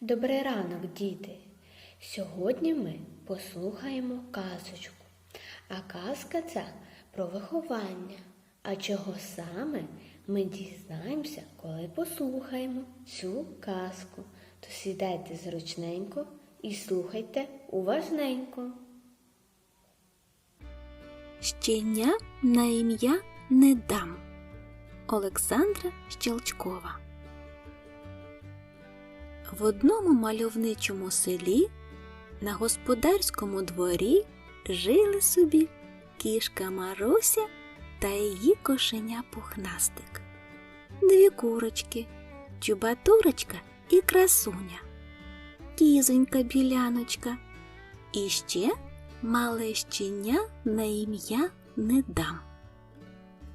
Добрий ранок, діти! Сьогодні ми послухаємо казочку. А казка ця про виховання. А чого саме ми дізнаємося, коли послухаємо цю казку. То сідайте зручненько і слухайте уважненько. Щеня на ім'я не дам. Олександра Щелчкова. В одному мальовничому селі на господарському дворі жили собі кішка Маруся та її кошеня Пухнастик. Дві курочки, чубатурочка і красуня, кізонька біляночка і ще мале щеня на ім'я не дам.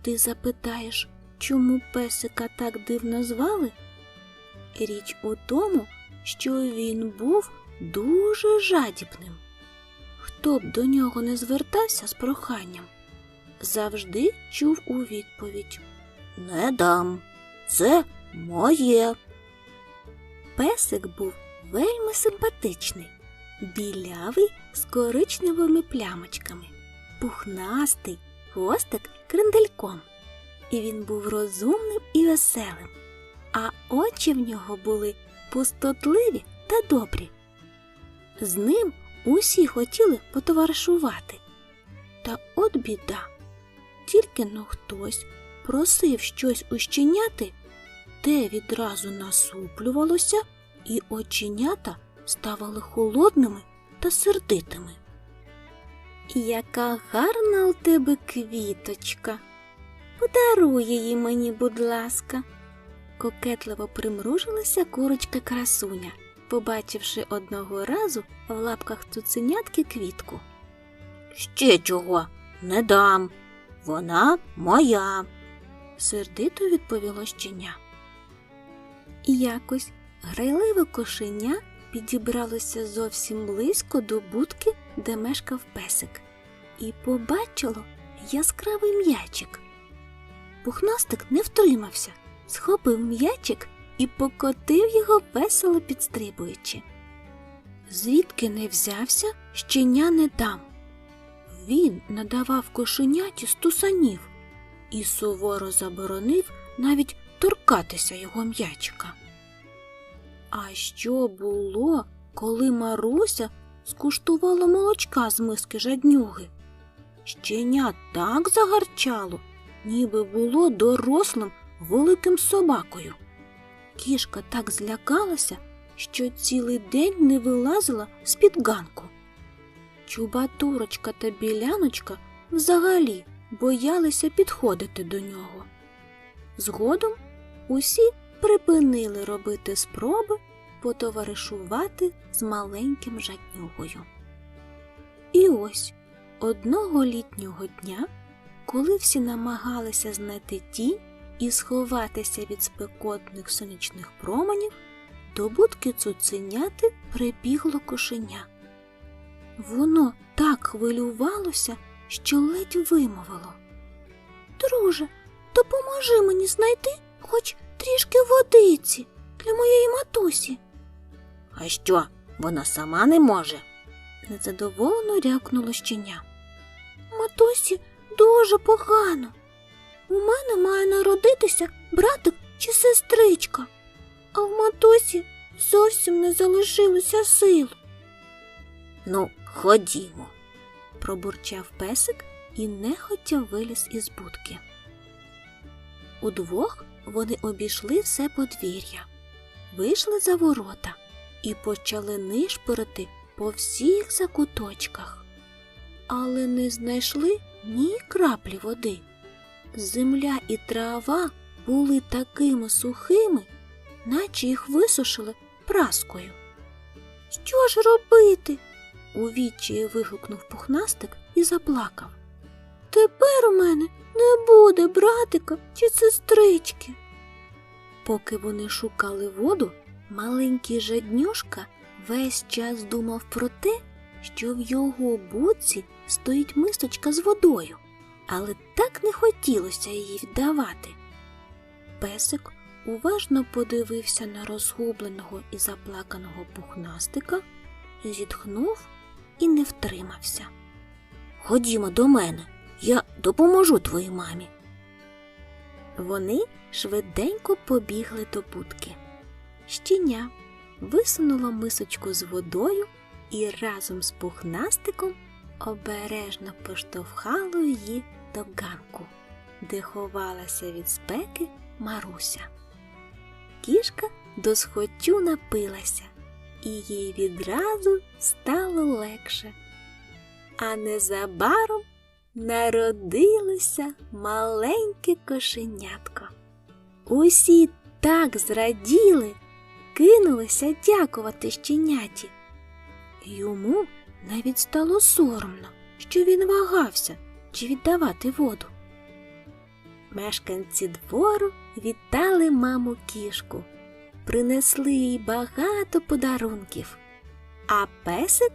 Ти запитаєш, чому песика так дивно звали? Річ у тому, що він був дуже жадібним. Хто б до нього не звертався з проханням, завжди чув у відповідь Не дам, це моє. Песик був вельми симпатичний, білявий з коричневими плямочками, пухнастий, хвостик крендельком. І він був розумним і веселим, а очі в нього були пустотливі та добрі. З ним усі хотіли потоваришувати. Та от біда. Тільки но хтось просив щось ущеняти, те відразу насуплювалося, і оченята ставали холодними та сердитими. Яка гарна у тебе квіточка. Подаруй її мені, будь ласка. Кокетливо примружилася курочка красуня, побачивши одного разу в лапках цуценятки квітку. Ще чого не дам. Вона моя, сердито відповіло щеня. І якось грайливе кошеня підібралося зовсім близько до будки, де мешкав песик, і побачило яскравий м'ячик. Пухнастик не втримався, схопив м'ячик і покотив його весело підстрибуючи. Звідки не взявся, щеня не дам. Він надавав кошеняті стусанів і суворо заборонив навіть торкатися його м'ячика. А що було, коли Маруся скуштувала молочка з миски жаднюги? Щеня так загарчало, ніби було дорослим великим собакою. Кішка так злякалася, що цілий день не вилазила з-під ганку. Чубатурочка та біляночка взагалі боялися підходити до нього. Згодом усі припинили робити спроби потоваришувати з маленьким жаднюгою. І ось одного літнього дня, коли всі намагалися знайти тінь і сховатися від спекотних сонячних променів, до будки цуценяти прибігло кошеня. Воно так хвилювалося, що ледь вимовило. Друже, допоможи мені знайти хоч трішки водиці для моєї матусі. А що, вона сама не може? незадоволено рявкнуло щеня. Матусі дуже погано. Народитися братик чи сестричка, а в матусі зовсім не залишилося сил. Ну, ходімо, пробурчав песик і нехотя виліз із будки. Удвох вони обійшли все подвір'я, вийшли за ворота і почали нишпорити по всіх закуточках, але не знайшли ні краплі води. Земля і трава були такими сухими, наче їх висушили праскою. Що ж робити? у відчаї вигукнув пухнастик і заплакав. Тепер у мене не буде братика чи сестрички. Поки вони шукали воду, маленький жаднюшка весь час думав про те, що в його буці стоїть мисочка з водою, але так не хотілося її віддавати. Песик уважно подивився на розгубленого і заплаканого пухнастика, зітхнув і не втримався. Ходімо до мене, я допоможу твоїй мамі. Вони швиденько побігли до будки. Щеня висунуло мисочку з водою і разом з пухнастиком обережно поштовхало її до ганку, де ховалася від спеки Маруся. Кішка досхочу напилася, і їй відразу стало легше. А незабаром народилося маленьке кошенятко. Усі так зраділи, кинулися дякувати щеняті. Йому навіть стало соромно, що він вагався чи віддавати воду. Мешканці двору вітали маму кішку, принесли їй багато подарунків, а песик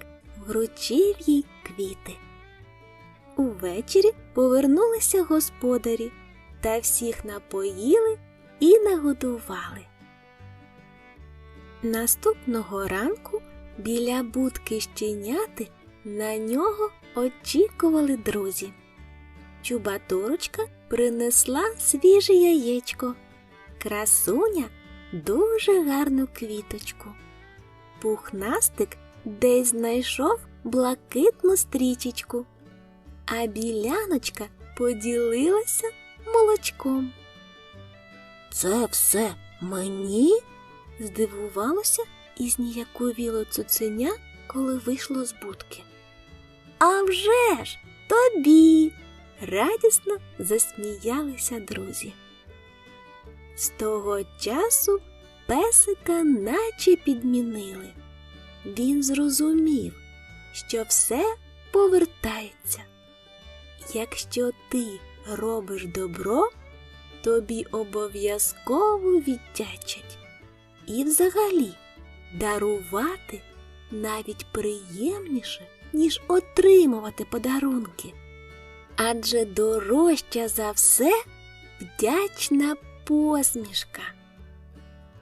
вручив їй квіти. Увечері повернулися господарі та всіх напоїли і нагодували. Наступного ранку біля будки щеняти на нього очікували друзі. Чубатурочка принесла свіже яєчко, красуня дуже гарну квіточку. Пухнастик десь знайшов блакитну стрічечку, а біляночка поділилася молочком. Це все мені? здивувалося і зніяковіло цуценя, коли вийшло з будки. «А вже ж, тобі. Радісно засміялися друзі. З того часу песика наче підмінили. Він зрозумів, що все повертається. Якщо ти робиш добро, тобі обов'язково віддячать. І взагалі дарувати навіть приємніше, ніж отримувати подарунки. Адже дорожча за все вдячна посмішка.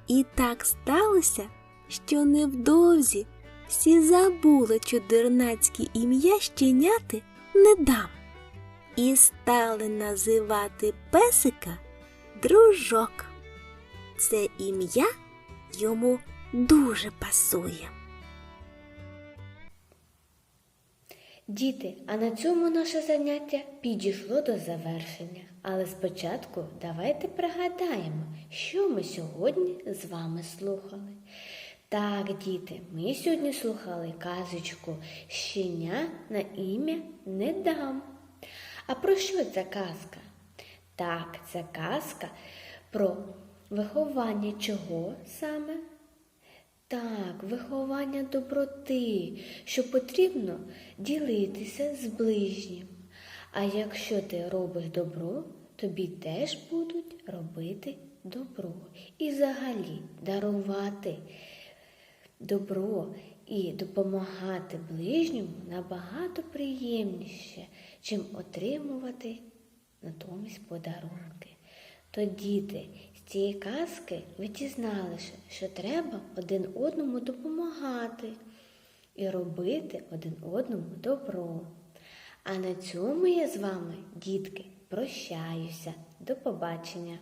І так сталося, що невдовзі всі забули чудернацьке ім'я щеняти не дам і стали називати песика дружок. Це ім'я йому дуже пасує. Діти, а на цьому наше заняття підійшло до завершення. Але спочатку давайте пригадаємо, що ми сьогодні з вами слухали. Так, діти, ми сьогодні слухали казочку Щеня на ім'я не дам. А про що ця казка? Так, це казка про виховання чого саме? Так, виховання доброти, що потрібно ділитися з ближнім. А якщо ти робиш добро, тобі теж будуть робити добро. І взагалі дарувати добро і допомагати ближньому набагато приємніше, чим отримувати натомість подарунки. То діти, цієї казки ви дізналися, що треба один одному допомагати і робити один одному добро. А на цьому я з вами, дітки, прощаюся. До побачення!